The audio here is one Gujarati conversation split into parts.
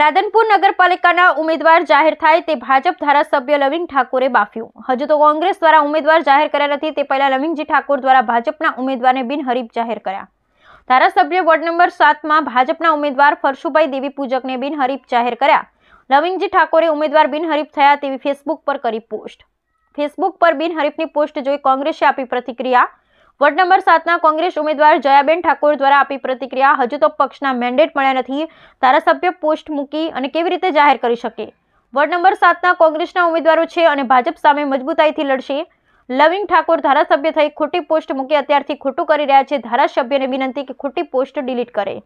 રાધનપુર નગરપાલિકાના ઉમેદવાર જાહેર થાય તે ભાજપ ધારાસભ્ય લવિંગ ઠાકોરે બાફ્યું. હજુ તો કોંગ્રેસ દ્વારા ઉમેદવાર જાહેર કર્યા નથી તે પહેલા લવિંગજી ઠાકોર દ્વારા ભાજપના ઉમેદવારને બિનહરીફ જાહેર કર્યા. ધારાસભ્ય વોર્ડ નંબર સાતમાં ભાજપના ઉમેદવાર ફરશુભાઈ દેવી પૂજકને બિનહરીફ જાહેર કર્યા. લવિંગજી ઠાકોરે ઉમેદવાર બિનહરીફ થયા તેવી ફેસબુક પર કરી પોસ્ટ. ફેસબુક પર બિનહરીફની પોસ્ટ જોઈ કોંગ્રેસે આપી પ્રતિક્રિયા વોર્ડ નંબર સાતના કોંગ્રેસ ઉમેદવાર જયાબેન ઠાકોર દ્વારા આપી પ્રતિક્રિયા. હજુ તો પક્ષના મેન્ડેટ મળ્યા નથી. ધારાસભ્ય પોસ્ટ મૂકી અને કેવી રીતે જાહેર કરી શકે? વોર્ડ નંબર સાતના કોંગ્રેસના ઉમેદવારો છે અને ભાજપ સામે મજબૂતાઈથી લડશે. લવિંગ ઠાકોર ધારાસભ્ય થઈ ખોટી પોસ્ટ મૂકી અત્યારથી ખોટું કરી રહ્યા છે. ધારાસભ્યને વિનંતી કે ખોટી પોસ્ટ ડિલીટ કરે.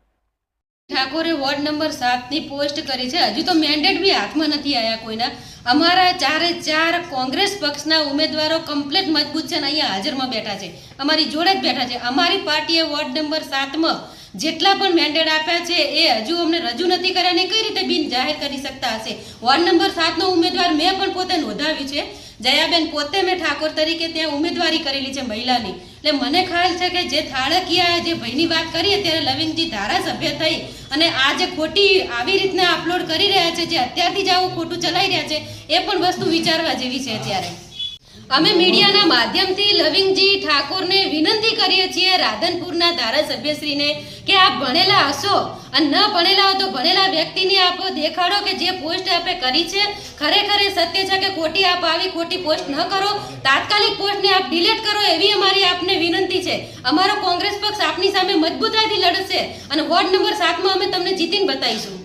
ઠાકોરે વોર્ડ નંબર સાતની પોસ્ટ કરી છે. હજુ તો મેન્ડેટ બી હાથમાં નથી આવ્યા કોઈના. અમારા ચારે ચાર કોંગ્રેસ પક્ષના ઉમેદવારો કમ્પ્લીટ મજબૂત છે અને અહીંયા હાજરમાં બેઠા છે. અમારી જોડે જ બેઠા છે. અમારી પાર્ટીએ વોર્ડ નંબર સાતમાં જેટલા પણ મેન્ડેટ આપ્યા છે, એ હજુ અમને રજૂ નથી કર્યા કઈ રીતે બિન જાહેર કરી શકતા હશે? વોર્ડ નંબર સાતનો ઉમેદવાર મેં પણ પોતે નોંધાવ્યું છે. જયાબેન પોતે મેં ઠાકોર તરીકે ત્યાં ઉમેદવારી કરેલી છે મહિલાની. એટલે મને ખ્યાલ છે કે જે થાળકીયા જે ભાઈની વાત કરીએ ત્યારે લવિંગજી ધારાસભ્ય થઈ અને આ જે ખોટી આવી રીતના અપલોડ કરી રહ્યા છે, જે અત્યારથી જ આવું ખોટું ચલાવી રહ્યા છે, એ પણ વસ્તુ વિચારવા જેવી છે અત્યારે. અમે મીડિયાના માધ્યમથી લવિંગજી ઠાકોરને વિનંતી કરીએ છીએ રાધનપુરના ધારાસભ્યશ્રીને કે આપ ભણેલા હશો અને ન ભણેલા હો તો ભણેલા વ્યક્તિને આપ દેખાડો કે જે પોસ્ટ આપે કરી છે. ખરેખર સત્ય છે કે ખોટી આપ આવી ખોટી પોસ્ટ ન કરો. તાત્કાલિક પોસ્ટને આપ ડિલીટ કરો એવી અમારી આપને વિનંતી છે. અમારો કોંગ્રેસ પક્ષ આપની સામે મજબૂતાઈથી લડશે અને વોર્ડ નંબર સાતમાં અમે તમને જીતીને બતાવીશું.